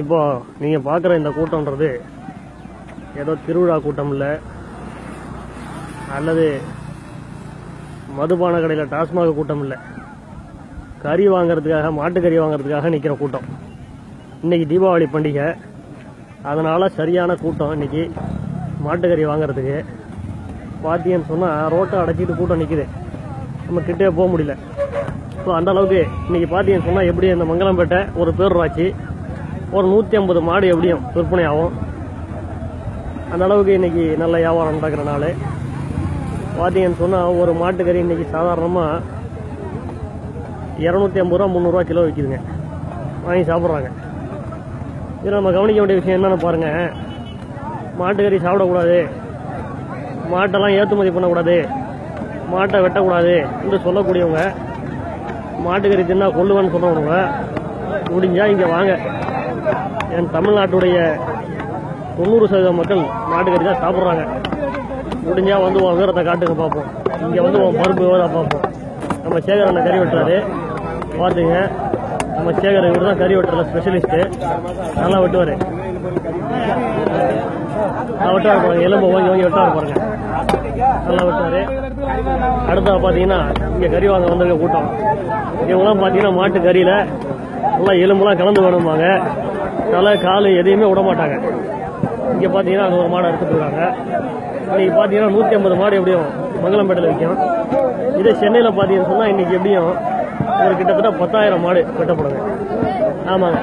இப்போ நீங்க பார்க்குற இந்த கூட்டம்ன்றது ஏதோ திருவிழா கூட்டம் இல்லை. அல்லது மதுபான கடையில் டாஸ்மாக் கூட்டம் இல்லை. கறி வாங்குறதுக்காக மாட்டுக்கறி வாங்கறதுக்காக நிற்கிற கூட்டம். இன்னைக்கு தீபாவளி பண்டிகை. அதனால சரியான கூட்டம் இன்னைக்கு மாட்டுக்கறி வாங்குறதுக்கு. பார்த்தீங்கன்னு சொன்னால் ரோட்டை அடைச்சிட்டு கூட்டம் நிற்குது நம்ம கிட்டே போக முடியல. ஸோ அந்த அளவுக்கு இன்னைக்கு பார்த்தீங்கன்னு சொன்னால் எப்படி இந்த மங்கலம்பேட்டை ஒரு பேரூராட்சி ஒரு நூற்றி ஐம்பது மாடு எப்படியும் விற்பனை ஆகும் அந்த அளவுக்கு இன்றைக்கி நல்ல வியாபாரம் நடக்கிற நாள். பார்த்தீங்கன்னு சொன்னால் ஒரு மாட்டுக்கறி இன்றைக்கி சாதாரணமாக இரநூத்தி ஐம்பது ரூபா முந்நூறுரூவா கிலோ விற்கிதுங்க வாங்கி சாப்பிட்றாங்க. இதில் நம்ம கவனிக்க வேண்டிய விஷயம் என்னென்னு பாருங்கள் மாட்டுக்கறி சாப்பிடக்கூடாது. மாட்டெல்லாம் ஏற்றுமதி பண்ணக்கூடாது. மாட்டை வெட்டக்கூடாது என்று சொல்லக்கூடியவங்க மாட்டுக்கறி தின்னா கொள்ளுவேன்னு சொல்றவங்க முடிஞ்சால் இங்கே வாங்க. என் தமிழ்நாட்டுடைய தொண்ணூறு சதவீத மக்கள் நாட்டுக்கறி தான் சாப்பிட்றாங்க. முடிஞ்சா வந்து உன் வீரத்தை காட்டுங்க பார்ப்போம். இங்கே வந்து உன் பருப்பு விவரம் பார்ப்போம். நம்ம சேகர் அண்ணன் கறி வெட்டுறாரு. பார்த்துங்க. நம்ம சேகர் இவர் தான் கறி வெட்டுறதுல ஸ்பெஷலிஸ்ட்டு நல்லா வெட்டுவார். நல்லா வெட்டுவார் பாருங்க. எலும்பு வாங்கி வாங்கி வெட்டுவார் பாருங்க. நல்லா வெட்டுவார். அடுத்தா பார்த்தீங்கன்னா இங்கே கறி வாங்க வந்திருக்க கூட்டம். இவங்களாம் பார்த்தீங்கன்னா மாட்டு கறியில் நல்லா எலும்புலாம் கலந்து வேணும்பாங்க. தலை கால் எதையுமே விட மாட்டாங்க. இங்கே பார்த்தீங்கன்னா அங்கே ஒரு மாடை எடுத்துட்டு இருக்காங்க. இன்னைக்கு பார்த்தீங்கன்னா நூற்றி ஐம்பது மாடு எப்படியும் மங்கலம்பேட்டையில் விற்கும். இதே சென்னையில் பார்த்தீங்கன்னு சொன்னால் இன்னைக்கு எப்படியும் ஒரு கிட்டத்தட்ட பத்தாயிரம் மாடு வெட்டப்படுங்க ஆமாங்க.